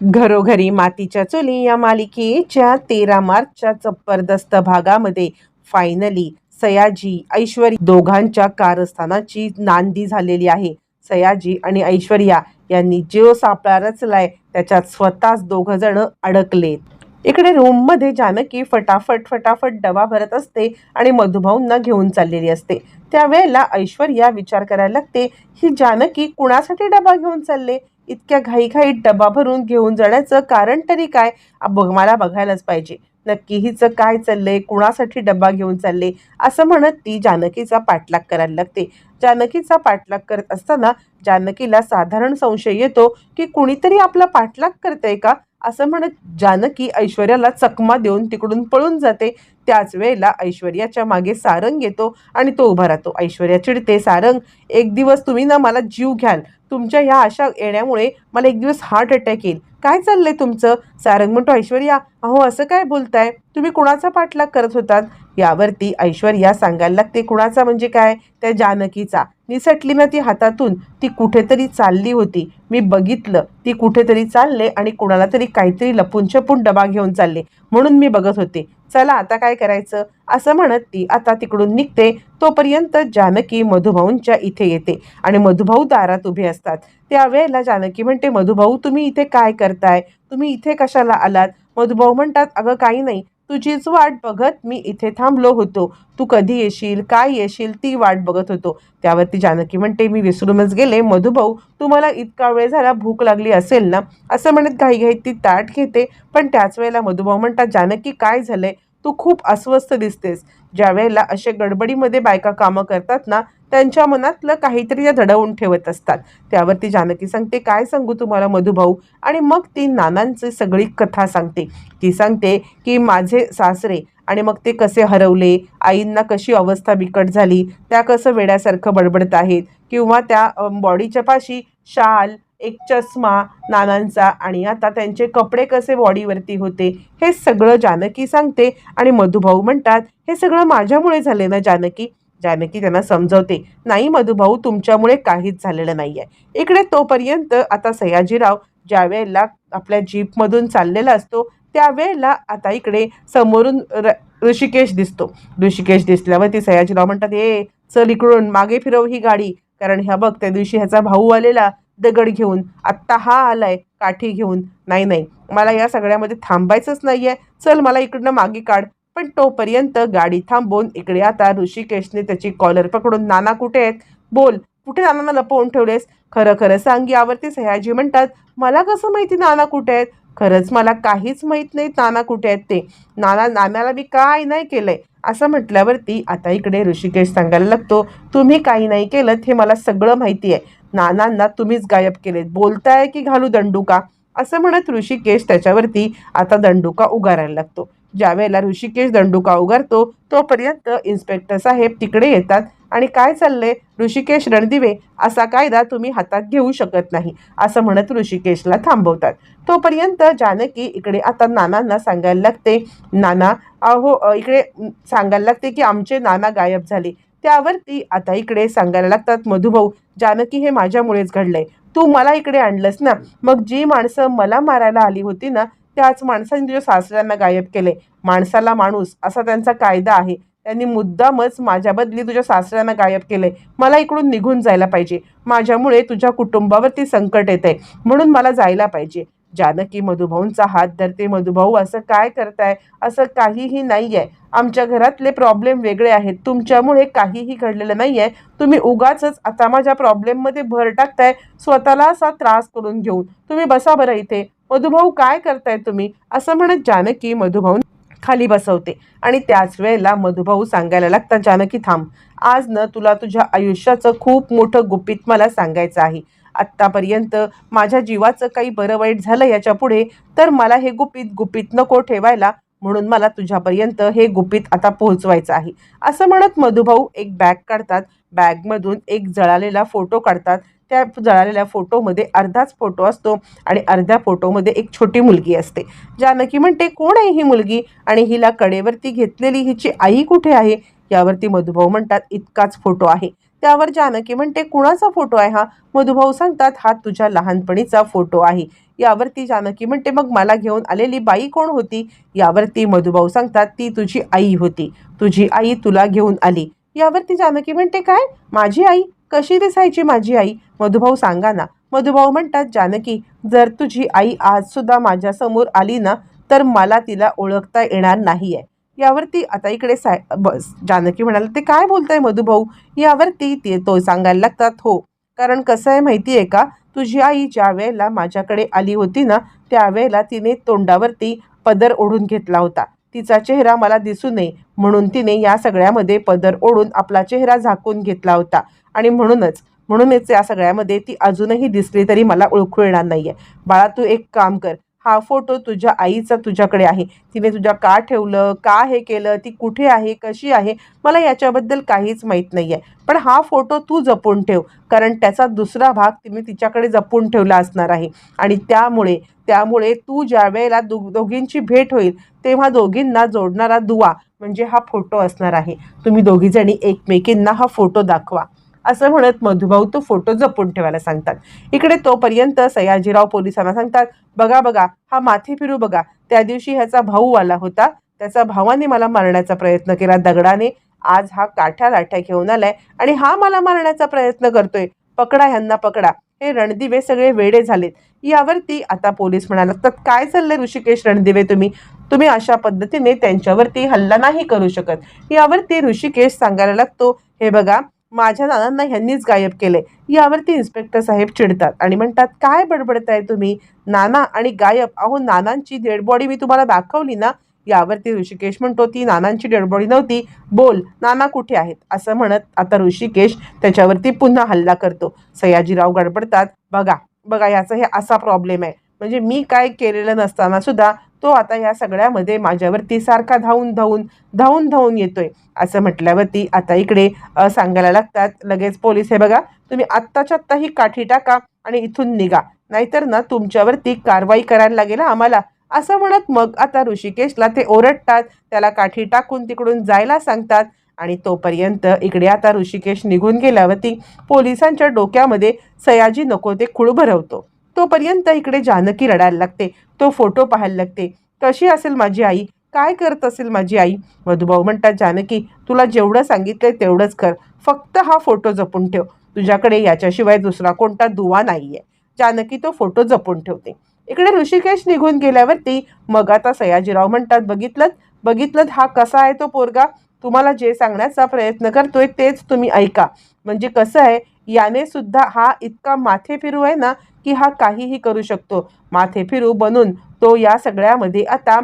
घरोघरी मातीच्या चुली या मालिकेच्या तेरा मार्चच्या जबरदस्त भागामध्ये फायनली सयाजी ऐश्वर्या दोघांच्या कारस्थानाची नांदी झालेली आहे. सयाजी आणि ऐश्वर्या यांनी जो सापळा रचलाय त्याच्यात स्वतःच दोघ जण अडकलेत. इकडे रूममध्ये जानकी फटाफट फटाफट डबा भरत असते आणि मधुभाऊंना घेऊन चाललेली असते. त्यावेळेला ऐश्वर्या विचार करायला लागते ही जानकी कुणासाठी डबा घेऊन चालले? इतक्या घाईघाईत डबा भरून घेऊन जाण्याचं कारण तरी काय? बघ मला बघायलाच पाहिजे. नक्की हिचं काय चाललंय? कुणासाठी डबा घेऊन चालले? असं म्हणत ती जानकीचा पाठलाग करायला लागते. जानकीचा पाठलाग करत असताना जानकीला साधारण संशय येतो की कुणीतरी आपला पाठलाग करतंय का? असं म्हणत जानकी ऐश्वर्याला चकमा देऊन तिकडून पळून जाते. त्याच वेळेला ऐश्वर्याच्या मागे सारंग येतो आणि तो उभा राहतो. ऐश्वर्या चिडते सारंग एक दिवस तुम्ही ना मला जीव घ्याल. तुमच्या ह्या अशा येण्यामुळे मला एक दिवस हार्ट अटॅक येईल. काय चाललंय तुमचं? सारंग म्हणतो ऐश्वर्या अहो असं काय बोलताय? तुम्ही कुणाचा पाठलाग करत होतात? यावरती ऐश्वर्या सांगायला लागते कुणाचा म्हणजे काय? त्या जानकीचा. निसटली ना ती हातातून ती कुठेतरी चालली होती. मी बघितलं ती कुठेतरी चालले आणि कुणाला तरी काहीतरी लपून छपून डबा घेऊन चालले म्हणून मी बघत होते. चला आता काय करायचं? असं म्हणत ती आता तिकडून निघते. तोपर्यंत जानकी मधुभाऊंच्या इथे येते आणि मधुभाऊ दारात उभे असतात. त्यावेळेला जानकी म्हणते मधुभाऊ तुम्ही इथे काय करताय? तुम्ही इथे कशाला आलात? मधुभाऊ म्हणतात अगं काही नाही. तुझीच वाट बघत मी इथे थांबलो होतो. तू कधी येशील काय येशील ती वाट बघत होतो. त्यावरती जानकी म्हणते मी विसरूनच गेले. मधुभाऊ तुम्हाला इतका वेळ झाला भूक लागली असेल ना? असं म्हणत घाईघाईत ती ताट घेते. पण त्याच वेळेला मधुभाऊ म्हणतात जानकी काय झालंय? तू खूप अस्वस्थ दिसतेस. ज्या वेळेला असे गडबडीमध्ये बायका कामं करतात ना त्यांच्या मनातलं काहीतरी त्या दडवून ठेवत असतात. त्यावरती जानकी सांगते काय सांगू तुम्हाला मधुभाऊ? आणि मग ती नानांची सगळी कथा सांगते. ती सांगते की माझे सासरे आणि मग ते कसे हरवले आईंना कशी अवस्था बिकट झाली त्या कसं वेड्यासारखं बडबडत आहेत किंवा त्या बॉडीच्या पाशी शाल एक चष्मा नानांचा आणि आता त्यांचे कपडे कसे बॉडीवरती होते हे सगळं जानकी सांगते. आणि मधुभाऊ म्हणतात हे सगळं माझ्यामुळे झाले ना जानकी? जानकी त्यांना समजवते. नाही मधुभाऊ तुमच्यामुळे काहीच झालेलं नाही आहे इकडे तोपर्यंत आता सयाजीराव ज्या वेळेला आपल्या जीपमधून चाललेला असतो त्यावेळेला आता इकडे समोरून र ऋषिकेश दिसतो. ऋषिकेश दिसल्यावर ती सयाजीराव म्हणतात ए चल इकडून मागे फिरव ही गाडी. कारण ह्या बघ त्या दिवशी ह्याचा भाऊ आलेला दगड घेऊन. आत्ता हा आलाय काठी घेऊन. नाही नाही मला या सगळ्यामध्ये थांबायचंच नाही आहे चल मला इकडनं मागे काढ. पण तोपर्यंत गाडी थांबवून इकडे आता ऋषिकेशने त्याची कॉलर पकडून नाना कुठे आहेत? बोल. कुठे नानांना लपवून ठेवलेस? खरं खरं सांग यावरती सयाजी म्हणतात. मला कसं माहिती नाना कुठे आहेत? खरंच मला काहीच माहीत नाही नाना कुठे आहेत ते. नाना नानाला मी काय नाही केलंय. असं म्हटल्यावरती आता इकडे ऋषिकेश सांगायला लागतो तुम्ही काही नाही केलं हे मला सगळं माहिती आहे. नानांना तुम्हीच गायब केलेत. बोलताय की घालू दंडुका? असं म्हणत ऋषिकेश त्याच्यावरती आता दंडुका उगारायला लागतो. ज्यावेळेला ऋषिकेश दंडुका उगारतो तोपर्यंत इन्स्पेक्टर साहेब तिकडे येतात. आणि काय चाललंय? ऋषिकेश रणदिवे असा कायदा तुम्ही हातात घेऊ शकत नाही असं म्हणत ऋषिकेशला थांबवतात. तोपर्यंत जानकी इकडे आता नानांना सांगायला लागते नाना अहो इकडे सांगायला लागते की आमचे नाना गायब झाले. त्यावरती आता इकडे सांगायला लागतात मधुभाऊ जानकी हे माझ्यामुळेच घडलंय. तू मला इकडे आणलंस ना. मग जी माणसं मला मारायला आली होती ना त्याच माणसांनी तुझ्या सासऱ्यांना गायब केले. माणसाला माणूस असा त्यांचा कायदा आहे. त्यांनी मुद्दामच माझ्या बदली तुझ्या सासऱ्यांना गायब केले. मला इकडून निघून जायला पाहिजे. माझ्यामुळे तुझ्या कुटुंबावरती संकट येत आहे म्हणून मला जायला पाहिजे. जानकी मधुभाऊंचा हात धरते. मधुभाऊ असं काय करताय? असं काहीही नाही आहे आमच्या घरातले प्रॉब्लेम वेगळे आहेत. तुमच्यामुळे काहीही घडलेलं नाही आहे तुम्ही उगाच आता माझ्या प्रॉब्लेममध्ये भर टाकताय. स्वतःला असा त्रास करून घेऊन. तुम्ही बसा बरं इथे. मधुभाऊ काय करताय तुम्ही? असं म्हणत जानकी मधुभाऊ खाली बसवते. आणि त्याच वेळेला मधुभाऊ सांगायला लागता जानकी थांब. आज न तुला तुझ्या आयुष्याचं खूप मोठं गुपित मला सांगायचं आहे. आत्तापर्यंत माझ्या जीवाचं काही बरं वाईट झालं याच्यापुढे तर मला हे गुपित गुपित नको ठेवायला. म्हणून मला तुझ्यापर्यंत हे गुपित आता पोहोचवायचं आहे. असं म्हणत मधुभाऊ एक बॅग काढतात. बॅगमधून एक जळालेला फोटो काढतात. त्या जळालेल्या फोटोमध्ये अर्धाच फोटो असतो आणि अर्ध्या फोटोमध्ये एक छोटी मुलगी असते. जानकी म्हणते कोण आहे ही मुलगी? आणि हिला कडेवरती घेतलेली हिची आई कुठे आहे? यावरती मधुभाऊ म्हणतात इतकाच फोटो आहे. त्यावर जानकी म्हणते कुणाचा फोटो आहे हा? मधुभाऊ सांगतात हा तुझ्या लहानपणीचा फोटो आहे. यावरती जानकी म्हणते मग मला घेऊन आलेली बाई कोण होती? यावरती मधुभाऊ सांगतात ती तुझी आई होती. तुझी आई तुला घेऊन आली. यावरती जानकी म्हणते काय? माझी आई? कशी दिसायची माझी आई? मधुभाऊ सांगा ना. मधुभाऊ म्हणतात जानकी जर तुझी आई आज सुद्धा माझ्यासमोर आली ना तर मला तिला ओळखता येणार नाही आहे यावरती आता इकडे साय बस जानकी म्हणाल ते काय बोलताय मधुभाऊ? यावरती ते तो सांगायला लागतात हो. कारण कसं आहे माहिती आहे का? तुझी आई ज्या वेळेला माझ्याकडे आली होती ना त्यावेळेला तिने तोंडावरती पदर ओढून घेतला होता. तिचा चेहरा मला दिसू नये म्हणून तिने या सगळ्यामध्ये पदर ओढून आपला चेहरा झाकून घेतला होता. आणि म्हणूनच म्हणूनच या सगळ्यामध्ये ती अजूनही दिसली तरी मला ओळखू येणार नाही आहे बाळा तू एक काम कर. हा फोटो तुझ्या आईचा तुझ्याकडे आहे. तिने तुझ्या का ठेवलं? का हे केलं? ती कुठे आहे? कशी आहे? मला याच्याबद्दल काहीच माहीत नाही आहे पण हा फोटो तू जपून ठेव. कारण त्याचा दुसरा भाग तिने तिच्याकडे जपून ठेवला असणार आहे. आणि त्यामुळे त्यामुळे तू ज्या वेळेला दो दोघींची भेट होईल तेव्हा दोघींना जोडणारा दुवा म्हणजे हा फोटो असणार आहे. तुम्ही दोघीजणी एकमेकींना हा फोटो दाखवा. असं म्हणत मधुभाऊ तो फोटो जपून ठेवायला सांगतात. इकडे तोपर्यंत सयाजीराव पोलिसांना सांगतात बघा बघा हा माथे फिरू बघा. त्या दिवशी ह्याचा भाऊ आला होता. त्याचा भावाने मला मारण्याचा प्रयत्न केला. दगडाने आज हा काठ्या लाठ्या घेऊन आलाय आणि हा मला मारण्याचा प्रयत्न करतोय. पकडा ह्यांना पकडा. हे रणदिवे सगळे वेडे झालेत. यावरती आता पोलीस म्हणाला तर काय चाललंय ऋषिकेश रणदिवे तुम्ही? तुम्ही अशा पद्धतीने त्यांच्यावरती हल्ला नाही करू शकत. यावरती ऋषिकेश सांगायला लागतो हे बघा माझ्या नानांना ह्यांनीच गायब केले. यावरती इन्स्पेक्टर साहेब चिडतात आणि म्हणतात काय बडबडताय तुम्ही? नाना आणि गायब. अहो नानांची डेड बॉडी मी तुम्हाला दाखवली ना? यावरती ऋषिकेश म्हणतो ती नानांची डेड बॉडी नव्हती. बोल नाना कुठे आहेत? असं म्हणत आता ऋषिकेश त्याच्यावरती पुन्हा हल्ला करतो. सयाजीराव गडबडतात बघा बघा याचा हे असा प्रॉब्लेम आहे. म्हणजे मी काय केलेलं नसताना सुद्धा तो आता या सगळ्यामध्ये माझ्यावरती सारखा धावून धावून धावून धावून येतोय. असं म्हटल्यावरती आता इकडे सांगायला लागतात लगेच पोलीस हे बघा तुम्ही आत्ताच्या आत्ता ही काठी टाका आणि इथून निघा. नाहीतर ना तुमच्यावरती कारवाई करायला लागेल आम्हाला. असं म्हणत मग आता ऋषिकेशला ते ओरडतात त्याला काठी टाकून तिकडून जायला सांगतात आणि तोपर्यंत इकडे आता ऋषिकेश निघून गेल्यावरती पोलिसांच्या डोक्यामध्ये सयाजी नको ते खूळ भरवतो. तोपर्यंत इकडे जानकी रडायला लागते. तो फोटो पाहायला लागते. कशी असेल माझी आई? काय करत असेल माझी आई? मधुभाऊ म्हणतात जानकी तुला जेवढं सांगितलंय तेवढंच कर. फक्त हा फोटो जपून ठेव. तुझ्याकडे याच्याशिवाय दुसरा कोणता दुवा नाही आहे जानकी तो फोटो जपून ठेवते. इकडे ऋषिकेश निघून गेल्यावरती मग आता सयाजीराव म्हणतात बघितलं बघितलं हा कसा आहे तो पोरगा? तुम्हाला जे सांगण्याचा प्रयत्न करतोय तेच तुम्ही ऐका. म्हणजे कसं आहे याने सुद्धा हा इतका माथे फिरू आहे ना की हा काहीही करू शकतो. माथे फिरू बनून तो या सगळ्यामध्ये आता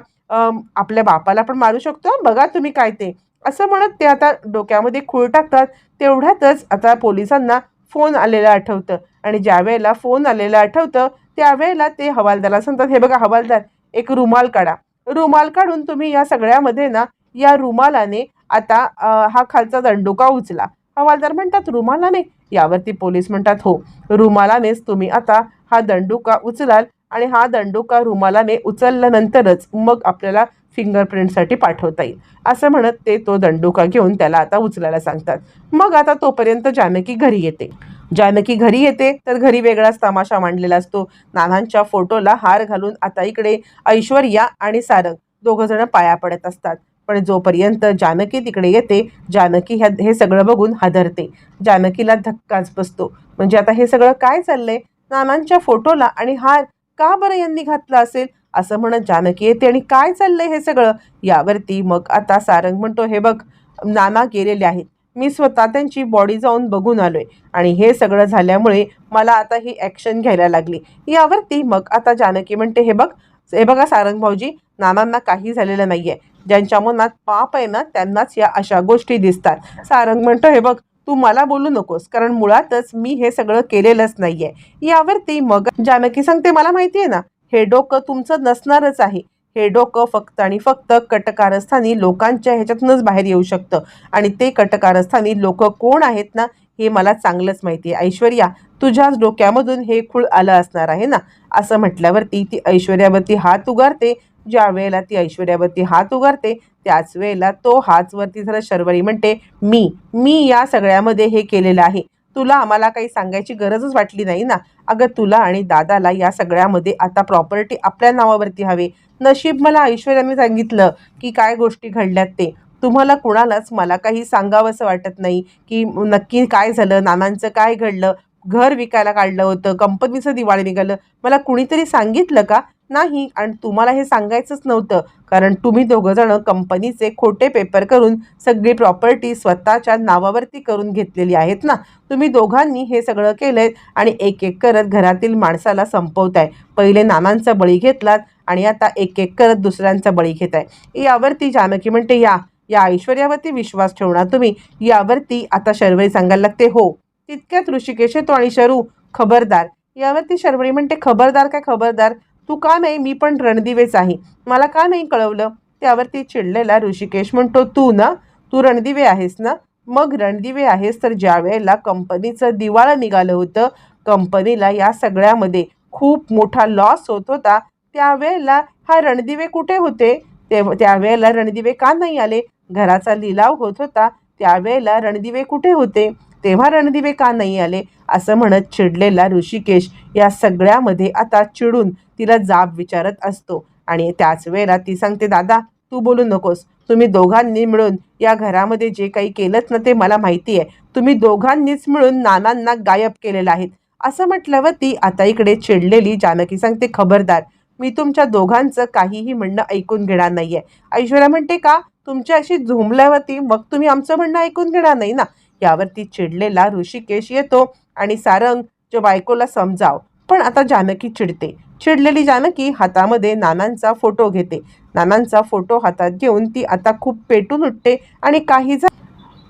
आपल्या बापाला पण मारू शकतो. बघा तुम्ही काय ते. असं म्हणत ते आता डोक्यामध्ये खूळ टाकतात. तेवढ्यातच आता पोलिसांना फोन आलेला आठवतं. आणि ज्या वेळेला फोन आलेला आठवतं त्यावेळेला ते हवालदारला सांगतात हे बघा हवालदार एक रुमाल काढा. रुमाल काढून तुम्ही या सगळ्यामध्ये ना या रुमालाने आता हा खालचा दंडुका उचला. हवालदार म्हणतात रुमालाने यावरती पोलीस म्हणतात हो रुमालानेच तुम्ही आता. हा दंडुका उचलाल आणि हा दंडुका रुमालाने उचलल्यानंतरच मग आपल्याला फिंगरप्रिंटसाठी पाठवता येईल. असं म्हणत ते तो दंडुका घेऊन त्याला आता उचलायला सांगतात. मग आता तोपर्यंत जानकी घरी येते. जानकी घरी येते तर घरी वेगळाच तमाशा मांडलेला असतो. नानांच्या फोटोला हार घालून आता इकडे ऐश्वर्या आणि सारंग दोघं जण पाया पडत असतात. पण जोपर्यंत जानकी तिकडे येते जानकी ह्या हे सगळं बघून हादरते. जानकीला धक्काच बसतो. म्हणजे आता हे सगळं काय चाललंय? नानांच्या फोटोला आणि हार का बरं यांनी घातला असेल? असं म्हणत जानकी येते आणि काय चाललंय हे सगळं? यावरती मग आता सारंग म्हणतो हे बघ नाना गेलेले आहेत. मी स्वतः त्यांची बॉडी जाऊन बघून आलोय. आणि हे सगळं झाल्यामुळे मला आता ही ॲक्शन घ्यायला लागली. यावरती मग आता जानकी म्हणते हे बघ हे बघा सारंग भाऊजी नानांना काही झालेलं नाही आहे ज्यांच्या मनात पाप आहे ना त्यांनाच या अशा गोष्टी दिसतात. सारंग म्हणतो हे बघ तू मला बोलू नकोस कारण मुळातच मी हे सगळं केलेलंच नाहीये. यावरती मग जानकी सांगते मला माहिती आहे ना हे डोकं तुमचं नसणारच आहे. हे डोकं फक्त आणि फक्त कटकारस्थानी लोकांच्या ह्याच्यातूनच बाहेर येऊ शकतं. आणि ते कटकारस्थानी लोक कोण आहेत ना हे मला चांगलंच माहिती आहे. ऐश्वर्या तुझ्याच डोक्यामधून हे खूळ आलं असणार आहे ना? असं म्हटल्यावरती ती ऐश्वर्यावरती हात उगारते. ज्या वेळेला ती ऐश्वर्यावरती हात उगारते त्याच वेळेला तो हाचवरती जरा शर्वरी. म्हणते मी मी या सगळ्यामध्ये हे केलेलं आहे. तुला आम्हाला काही सांगायची गरजच वाटली नाही ना? अगं तुला आणि दादाला या सगळ्यामध्ये आता प्रॉपर्टी आपल्या नावावरती हवी. नशीब मला ऐश्वर्याने सांगितलं की काय गोष्टी घडल्यात ते. तुम्हाला कुणालाच मला काही सांगावंसं वाटत नाही की नक्की काय झालं नानांचं काय घडलं घर विकायला काढलं होतं कंपनीचं दिवाळी निघालं. मला कुणीतरी सांगितलं का? नाही आणि तुम्हाला हे सांगायचंच नव्हतं. कारण तुम्ही दोघंजणं कंपनीचे खोटे पेपर करून सगळी प्रॉपर्टी स्वतःच्या नावावरती करून घेतलेली आहेत ना? तुम्ही दोघांनी हे सगळं केलंय आणि एक एक करत घरातील माणसाला संपवताय. पहिले नानांचा बळी घेतलात आणि आता एक एक करत दुसऱ्यांचा बळी घेत आहे यावरती जानकी म्हणते या या ऐश्वर्यावरती विश्वास ठेवणार तुम्ही. यावरती आता शर्वरी सांगायला लागते हो तितक्यात ऋषिकेश येतो आणि शरू खबरदार. यावरती शर्वरी म्हणते खबरदार काय खबरदार? तू का नाही मी पण रणदिवेच आहे. मला का नाही कळवलं? त्यावरती चिडलेला ऋषिकेश म्हणतो तू ना तू रणदिवे आहेस ना? मग रणदिवे आहेस तर ज्या वेळेला कंपनीचं दिवाळं निघालं होतं कंपनीला या सगळ्यामध्ये खूप मोठा लॉस होत होता त्यावेळेला हा रणदिवे कुठे होते? ते त्यावेळेला रणदिवे का नाही आले? घराचा लिलाव होत होता त्यावेळेला रणदिवे कुठे होते? तेव्हा रणदिवे का नाही आले? असं म्हणत चिडलेला ऋषिकेश या सगळ्यामध्ये आता चिडून तिला जाब विचारत असतो. आणि त्याच वेळेला ती सांगते दादा तू बोलू नकोस. तुम्ही दोघांनी मिळून या घरामध्ये जे काही केलंच ना ते मला माहिती आहे तुम्ही दोघांनीच मिळून नानांना गायब केलेलं आहेत. असं म्हटल्यावर ती आता इकडे चिडलेली जानकी सांगते खबरदार मी तुमच्या दोघांचं काहीही म्हणणं ऐकून घेणार नाहीये. ऐश्वर्या म्हणते का तुमच्या अशी झोंबल्यावरती मग तुम्ही आमचं म्हणणं ऐकून घेणार नाही ना? यावरती चिडलेला ऋषिकेश येतो आणि सारंग जो बायकोला समजाव. पण आता जानकी चिडते. चिडलेली जानकी हातामध्ये नानांचा फोटो घेते. नानांचा फोटो हातात घेऊन ती आता खूप पेटून उठते आणि काही झा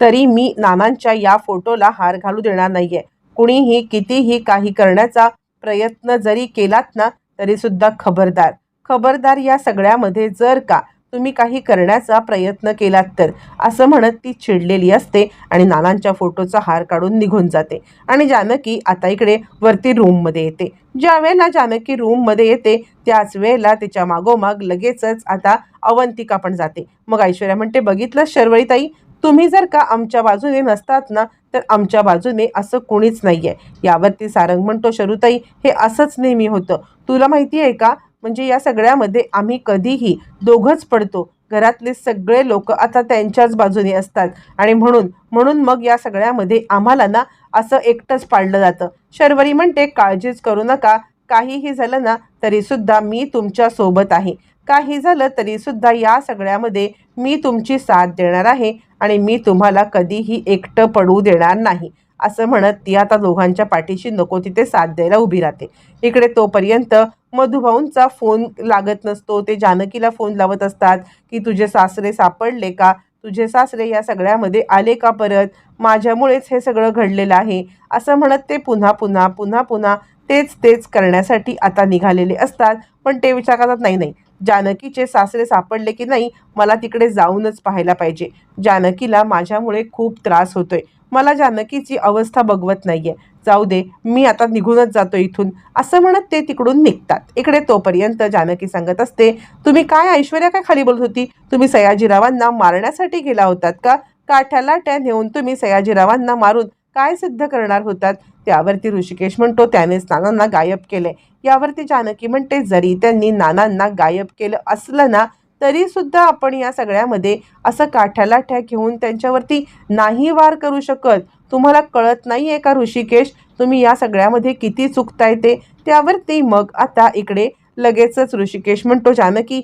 तरी मी नानांच्या या फोटोला हार घालू देणार नाहीये. कुणीही कितीही काही करण्याचा प्रयत्न जरी केलात ना तरी सुद्धा खबरदार. खबरदार या सगळ्यामध्ये जर का तुम्ही काही करण्याचा प्रयत्न केलात तर. असं म्हणत ती चिडलेली असते आणि नानांच्या फोटोचा हार काढून निघून जाते. आणि जानकी आता इकडे वरती रूममध्ये येते. ज्या वेळेला जानकी रूममध्ये येते त्याच वेळेला तिच्या मागोमाग लगेचच आता अवंतिका पण जाते. मग ऐश्वर्या म्हणते बघितलं शर्वळीताई तुम्ही जर का आमच्या बाजूने नसतात ना तर आमच्या बाजूने असं कोणीच नाही आहे यावरती सारंग म्हणतो शरुताई हे असंच नेहमी होतं. तुला माहिती आहे का म्हणजे या सगळ्यामध्ये आम्ही कधीही दोघंच पडतो. घरातले सगळे लोक आता त्यांच्याच बाजूने असतात. आणि म्हणून म्हणून मग या सगळ्यामध्ये आम्हाला ना असं एकटंच पाडलं जातं. शर्वरी म्हणते काळजीच करू नका. काहीही झालं ना तरीसुद्धा मी तुमच्यासोबत आहे. काही झालं तरीसुद्धा या सगळ्यामध्ये मी तुमची साथ देणार आहे आणि मी तुम्हाला कधीही एकटं पडू देणार नाही. असं म्हणत ती आता दोघांच्या पाठीशी नको तिथे साथ द्यायला उभी राहते. इकडे तोपर्यंत मधुभाऊंचा फोन लागत नसतो. ते जानकीला फोन लावत असतात की तुझे सासरे सापडले का? तुझे सासरे या सगळ्यामध्ये आले का परत? माझ्यामुळेच हे सगळं घडलेलं आहे. असं म्हणत ते पुन्हा पुन्हा पुन्हा पुन्हा तेच तेच करण्यासाठी आता निघालेले असतात. पण ते विचार करतात नाही नाही जानकीचे सासरे सापडले की नाही? मला तिकडे जाऊनच पाहायला पाहिजे. जानकीला माझ्यामुळे खूप त्रास होतोय. मला जानकीची अवस्था बघवत आहे जाऊ दे मी आता निघूनच जातो इथून. असं म्हणत ते तिकडून निघतात. इकडे तोपर्यंत जानकी सांगत असते तुम्ही काय ऐश्वर्या काय खाली बोलत होती? तुम्ही सयाजीरावांना मारण्यासाठी गेला होतात का? काठ्याला त्या नेऊन तुम्ही सयाजीरावांना मारून काय सिद्ध करणार होतात? त्यावरती ऋषिकेश म्हणतो त्यानेच नानांना गायब केले. यावरती जानकी म्हणते जरी त्यांनी नानांना गायब केलं असलं ना तरी सुद्धा आपण या सगळ्यामध्ये असं काठ्याला ठ्या घेऊन त्यांच्यावरती नाही वार करू शकत. तुम्हाला कळत नाही आहे का ऋषिकेश? तुम्ही या सगळ्यामध्ये किती चुकताय ते? त्यावरती मग आता इकडे लगेचच ऋषिकेश म्हणतो जानकी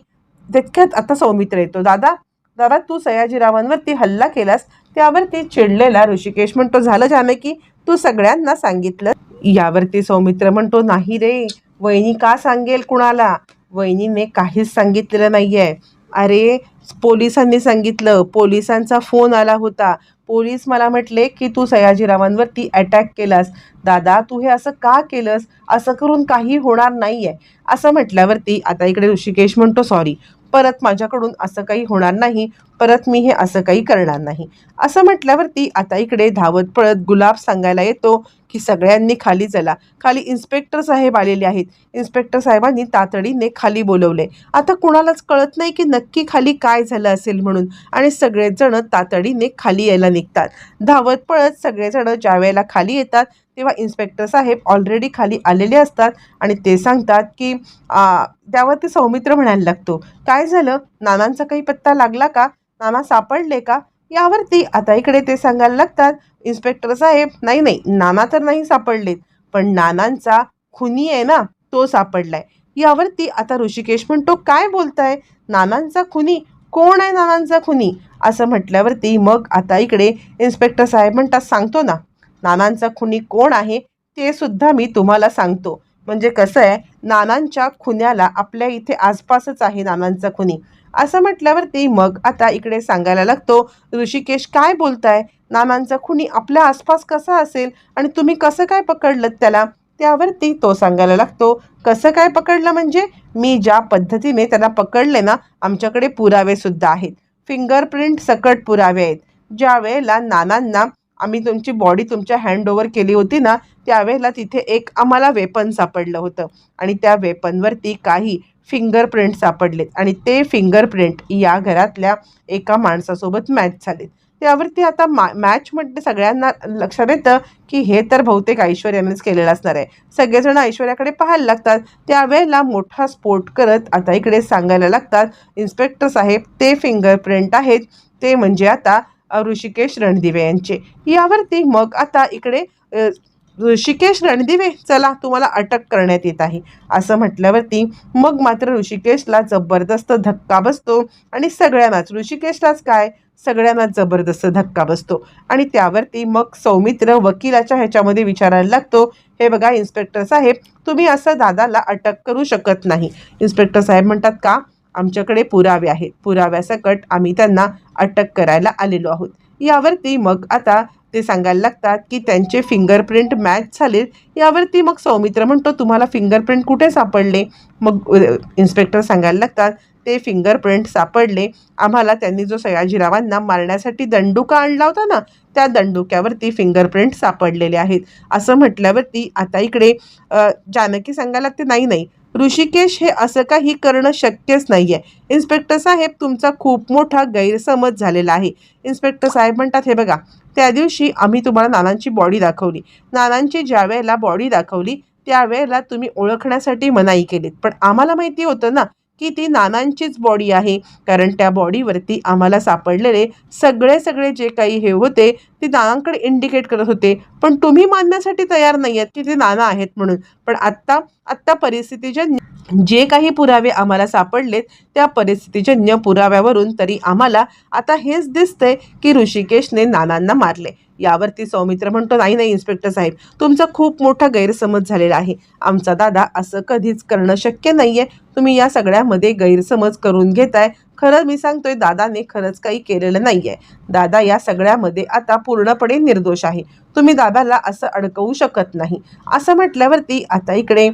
तितक्यात आता सौमित्र येतो. दादा दादा तू सयाजीरावांवरती हल्ला केलास त्यावरती चिडलेला ऋषिकेश म्हणतो झालं जानकी तू सगळ्यांना सांगितलं. यावरती सौमित्र म्हणतो नाही रे वहिनी का सांगेल कुणाला? वहिनीने काहीच सांगितलेलं नाही आहे अरे पोलिसांनी सांगितलं. पोलिसांचा फोन आला होता. पोलीस मला म्हटले की तू सयाजीरावांवरती अटॅक केलास. दादा तू हे असं का केलंस? असं करून काही होणार नाही आहे असं म्हटल्यावरती आता इकडे ऋषिकेश म्हणतो सॉरी परत माझ्याकडून असं काही होणार नाही. परत मी हे असं काही करणार नाही. असं म्हटल्यावरती आता इकडे धावत पळत गुलाब सांगायला येतो की सगळ्यांनी खाली चला. खाली इन्स्पेक्टर साहेब आलेले आहेत. इन्स्पेक्टर साहेबांनी तातडीने खाली बोलवले. आता कुणालाच कळत नाही की नक्की खाली काय झालं असेल म्हणून. आणि सगळेजण तातडीने खाली यायला निघतात. धावत पळत सगळेजण ज्या वेळेला खाली येतात तेव्हा इन्स्पेक्टर साहेब ऑलरेडी खाली आलेले असतात आणि ते सांगतात की त्यावर त्यावरती सौमित्र म्हणायला लागतो. काय झालं? नानांचा काही पत्ता लागला का? नाना सापडले का? यावरती आता इकडे ते सांगायला लागतात इन्स्पेक्टर साहेब नाही नाही नाना तर नाही सापडलेत पण नानांचा खुनी आहे ना तो सापडलाय. यावरती आता ऋषिकेश म्हणतो काय बोलताय? नानांचा खुनी? कोण आहे नानांचा खुनी? असं म्हटल्यावरती मग आता इकडे इन्स्पेक्टर साहेब म्हणतात सांगतो ना नानांचा खुनी कोण आहे ते सुद्धा मी तुम्हाला सांगतो. म्हणजे कसं आहे नानांच्या खुन्याला आपल्या इथे आसपासच आहे नानांचा खुनी. असं म्हटल्यावरती मग आता इकडे सांगायला लागतो ऋषिकेश काय बोलताय? नानांचा खुनी आपल्या आसपास कसा असेल आणि तुम्ही कसं काय पकडलं त्याला? त्यावरती तो सांगायला लागतो कसं काय पकडलं म्हणजे? मी ज्या पद्धतीने त्याला पकडले ना आमच्याकडे पुरावेसुद्धा आहेत. फिंगरप्रिंट सकट पुरावे आहेत. ज्या वेळेला नानांना आम्ही तुमची बॉडी तुमच्या हँडओव्हर केली होती ना त्यावेळेला तिथे एक आम्हाला वेपन सापडलं होतं आणि त्या वेपनवरती काही फिंगरप्रिंट सापडलेत. आणि ते फिंगरप्रिंट या घरातल्या एका माणसासोबत मॅच झालेत. त्यावरती आता मा मॅच म्हणजे सगळ्यांना लक्षात येतं की हे तर बहुतेक ऐश्वर्यानेच केलेलं असणार आहे. सगळेजण ऐश्वर्याकडे पाहायला लागतात. त्यावेळेला मोठा स्फोट करत आता इकडे सांगायला लागतात इन्स्पेक्टर साहेब ते फिंगरप्रिंट आहेत. ते म्हणजे आता ऋषिकेश रणदिवे यांचे. यावरती मग आता इकडे ऋषिकेश रणदिवे चला तुम्हाला अटक करण्यात येत आहे. असं म्हटल्यावरती मग मात्र ऋषिकेशला जबरदस्त धक्का बसतो आणि सगळ्यांनाच ऋषिकेशलाच काय? सगळ्यांनाच जबरदस्त धक्का बसतो. आणि त्यावरती मग सौमित्र वकिलाच्या ह्याच्यामध्ये विचारायला लागतो हे बघा इन्स्पेक्टर साहेब तुम्ही असं दादाला अटक करू शकत नाही. इन्स्पेक्टर साहेब म्हणतात का? आमच्याकडे पुरावे आहेत. पुराव्यासकट आम्ही त्यांना अटक करायला आलेलो आहोत. यावरती मग आता ते सांगायला लागतात की त्यांचे फिंगरप्रिंट मॅच झाले यावरती मग सौमित्र म्हणतो तुम्हाला फिंगरप्रिंट कुठे सापडले? मग इन्स्पेक्टर सांगायला लागतात ते फिंगरप्रिंट सापडले. आम्हाला त्यांनी जो सयाजीरावांना मारण्यासाठी दंडुका आणला होता ना त्या दंडुक्यावरती फिंगरप्रिंट सापडलेले आहेत. असं म्हटल्यावरती आता इकडे जानकी सांगायला लागते नाही नाही ऋषिकेश हे असं काही करणं शक्यच नाही आहे इन्स्पेक्टर साहेब तुमचा खूप मोठा गैरसमज झालेला आहे. इन्स्पेक्टर साहेब म्हणतात हे बघा त्या दिवशी आम्ही तुम्हाला नानांची बॉडी दाखवली. नानांची ज्या वेळेला बॉडी दाखवली त्यावेळेला तुम्ही ओळखण्यासाठी मनाई केलीत. पण आम्हाला माहिती होतं ना की ती नानांचीच बॉडी आहे. कारण त्या बॉडीवरती आम्हाला सापडलेले सगळे सगळे जे काही हे होते ते नानांकडे इंडिकेट करत होते. पण तुम्ही मानण्यासाठी तयार नाही आहेत की ते नाना आहेत म्हणून. पण आत्ता आत्ता परिस्थितीजन्य जे काही पुरावे आम्हाला सापडलेत त्या परिस्थितीजन्य पुराव्यावरून तरी आम्हाला आता हेच दिसतंय की ऋषिकेशने नानांना मारले. यावरती सौमित्र म्हणतो नाही नाही इन्स्पेक्टर साहेब तुमचा खूप मोठा गैरसमज झालेला आहे. आमचा दादा असं कधीच करणं शक्य नाही आहे तुम्ही या सगळ्यामध्ये गैरसमज करून घेताय. खरं मी सांगतोय दादाने खरंच काही केलेलं नाही आहे दादा या सगळ्यामध्ये आता पूर्णपणे निर्दोष आहे. तुम्ही दादाला असं अडकवू शकत नाही. असं म्हटल्यावरती आता इकडे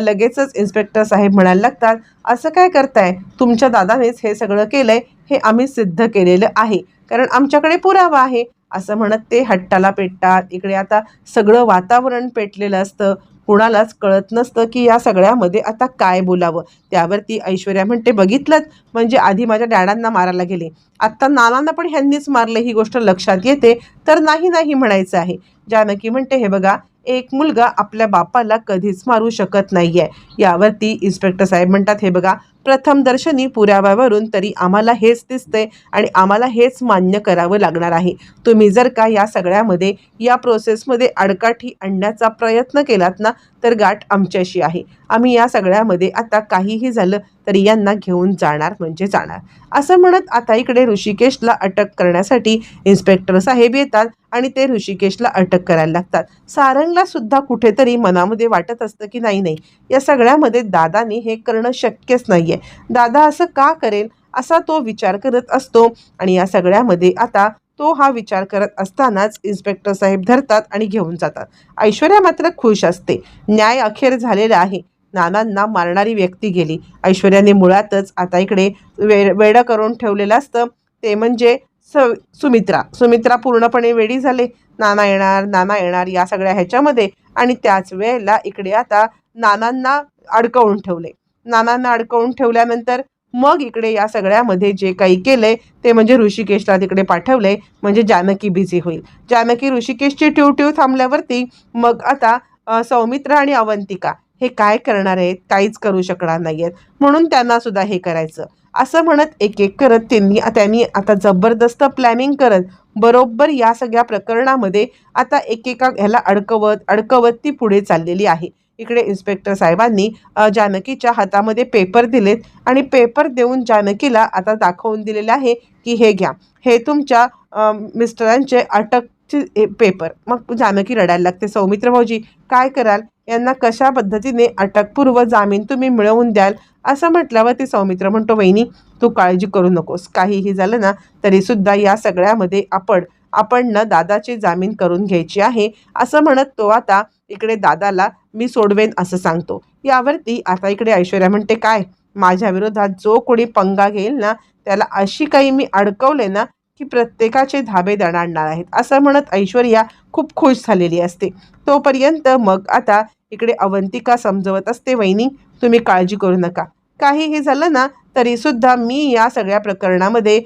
लगेचच इन्स्पेक्टर साहेब म्हणायला लागतात असं काय करताय? तुमच्या दादानेच हे सगळं केलंय. हे आम्ही सिद्ध केलेलं आहे. कारण आमच्याकडे पुरावा आहे. असं म्हणत ते हट्टाला पेटतात. इकडे आता सगळं वातावरण पेटलेलं असतं. कुणालाच कळत नसतं की या सगळ्यामध्ये आता काय बोलावं. त्यावरती ऐश्वर्या म्हणते बघितलंच म्हणजे आधी माझ्या डॅडांना मारायला गेले. आत्ता नानांना पण ह्यांनीच मारलं. ही गोष्ट लक्षात येते. तर नाही नाही म्हणायचं आहे. जानकी म्हणते हे बघा एक मुलगा आपल्या बापाला कधीच मारू शकत नाही आहे यावरती इन्स्पेक्टर साहेब म्हणतात हे बघा प्रथम दर्शनी पुराव्यावरून तरी आम्हाला हेच दिसतंय आणि आम्हाला हेच मान्य करावं लागणार आहे. तुम्ही जर का या सगळ्यामध्ये या प्रोसेसमध्ये आडकाठी आणण्याचा प्रयत्न केलात ना तर गाठ आमच्याशी आहे. आम्ही या सगळ्यामध्ये आता काहीही झालं तर यांना घेऊन जाणार म्हणजे जाणार. असं म्हणत आता इकडे ऋषिकेशला अटक करण्यासाठी इन्स्पेक्टर साहेब येतात आणि ते ऋषिकेशला अटक करायला लागतात. सारंगला सुद्धा कुठेतरी मनामध्ये वाटत असतं की नाही नाही. या सगळ्यामध्ये दादाने हे करणं शक्यच नाही आहे दादा असं का करेल? असा तो विचार करत असतो आणि या सगळ्यामध्ये आता तो हा विचार करत असतानाच इन्स्पेक्टर साहेब धरतात आणि घेऊन जातात. ऐश्वर्या मात्र खुश असते. न्याय अखेर झालेला आहे. नानांना मारणारी व्यक्ती गेली. ऐश्वर्याने मुळातच आता इकडे वे वेडं करून ठेवलेलं असतं. ते म्हणजे स सुमित्रा. सुमित्रा पूर्णपणे वेडी झाले. नाना येणार नाना येणार या सगळ्या ह्याच्यामध्ये आणि त्याच वेळेला इकडे आता नानांना अडकवून ठेवले. नानांना अडकवून ठेवल्यानंतर मग इकडे या सगळ्यामध्ये जे काही केले ते म्हणजे ऋषिकेशला तिकडे पाठवले म्हणजे जानकी बिझी होईल. जानकी ऋषिकेशची ट्यू ट्यू थांबल्यावरती मग आता सौमित्रा आणि अवंतिका. हे काय करणार आहेत? काहीच करू शकणार नाही आहेत म्हणून त्यांना सुद्धा हे करायचं. असं म्हणत एक एक करत त्यांनी त्यांनी आता जबरदस्त प्लॅनिंग करत बरोबर या सगळ्या प्रकरणामध्ये आता एकेका ह्याला अडकवत अडकवत ती पुढे चाललेली आहे. इकडे इन्स्पेक्टर साहेबांनी जानकीच्या हातामध्ये पेपर दिलेत आणि पेपर देऊन जानकीला आता दाखवून दिलेले आहे की हे घ्या. हे तुमच्या मिस्टरांचे अटकचे पेपर मग जानकी रडायला लागते. सौमित्र भाऊजी काय कराल? यांना कशा पद्धतीने अटकपूर्व जामीन तुम्ही मिळवून द्याल असं म्हटल्यावर ते सौमित्र म्हणतो वहिनी तू काळजी करू नकोस. काहीही झालं ना तरीसुद्धा या सगळ्यामध्ये आपण आपण ना दादाची जामीन करून घ्यायची आहे. असं म्हणत तो आता इकडे दादाला मी सोडवेन असं सांगतो. यावरती आता इकडे ऐश्वर्या म्हणते काय? माझ्या विरोधात जो कोणी पंगा घेईल ना त्याला अशी काही मी अडकवले ना की प्रत्येकाचे धाबे दणाणणार आहेत. असं म्हणत ऐश्वर्या खूप खुश झालेली असते. तोपर्यंत मग आता इकडे अवंतिका समजवत असते वहिनी तुम्ही काळजी करू नका. काही हे झालं ना तरीसुद्धा मी या सगळ्या प्रकरणामध्ये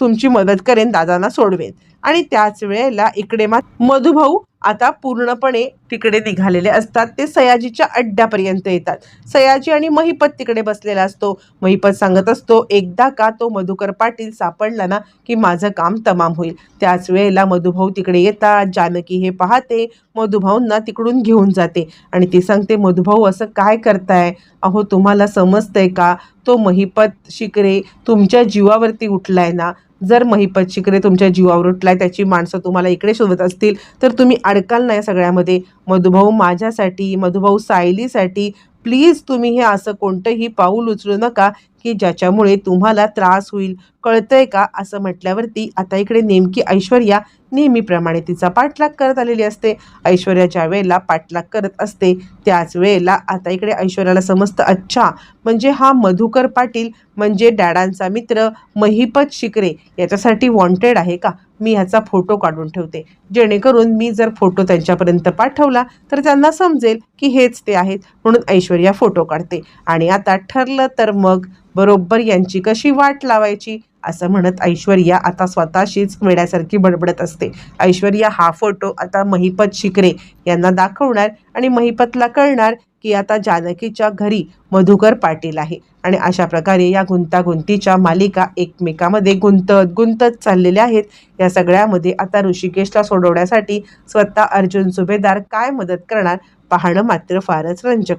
तुमची मदत करेन दादांना सोडवेन. आणि त्याच वेळेला इकडे मा मधुभाऊ आता पूर्णपणे तिकडे निघालेले असतात. ते सयाजीच्या अड्ड्यापर्यंत येतात. सयाजी आणि महिपत तिकडे बसलेला असतो. महिपत सांगत असतो एकदा का तो मधुकर पाटील सापडला ना की माझं काम तमाम होईल. त्याच वेळेला मधुभाऊ तिकडे येतात. जानकी हे पाहते. मधुभाऊंना तिकडून घेऊन जाते. आणि ती सांगते मधुभाऊ असं काय करताय? अहो तुम्हाला समजतंय का? तो महिपत शिकरे तुमच्या जीवावरती उठलाय ना. जर महिपतशिकरे तुमच्या जीवावर उठलाय त्याची माणसं तुम्हाला इकडे शोधत असतील तर तुम्ही अडकाल नाही सगळ्यामध्ये. मधुभाऊ माझ्यासाठी मधुभाऊ सायलीसाठी प्लीज तुम्ही हे असं कोणतंही पाऊल उचलू नका की ज्याच्यामुळे तुम्हाला त्रास होईल. कळतंय का? असं म्हटल्यावरती आता इकडे नेमकी ऐश्वर्या नेहमीप्रमाणे तिचा पाठलाग करत आलेली असते. ऐश्वर्या ज्या वेळेला पाठलाग करत असते त्याच वेळेला आता इकडे ऐश्वर्याला समजतं अच्छा म्हणजे हा मधुकर पाटील म्हणजे डॅडांचा मित्र महिपत शिकरे याच्यासाठी वॉन्टेड आहे का? मी ह्याचा फोटो काढून ठेवते. जेणेकरून मी जर फोटो त्यांच्यापर्यंत पाठवला तर त्यांना समजेल की हेच ते आहेत म्हणून ऐश्वर्या फोटो काढते. आणि आता ठरलं तर मग बरोबर यांची कशी वाट लावायची? असं म्हणत ऐश्वर्या आता स्वतःशीच वेड्यासारखी बडबडत असते. ऐश्वर्या हा फोटो आता महिपत शिकरे यांना दाखवणार आणि महिपतला कळणार की आता जानकीच्या घरी मधुकर पाटील आहे. आणि अशा प्रकारे या गुंतागुंतीच्या मालिका एकमेकामध्ये गुंतत गुंतत चाललेल्या आहेत. या सगळ्यामध्ये आता ऋषिकेशला सोडवण्यासाठी स्वतः अर्जुन सुभेदार काय मदत करणार पाहणं मात्र फारच रंजक.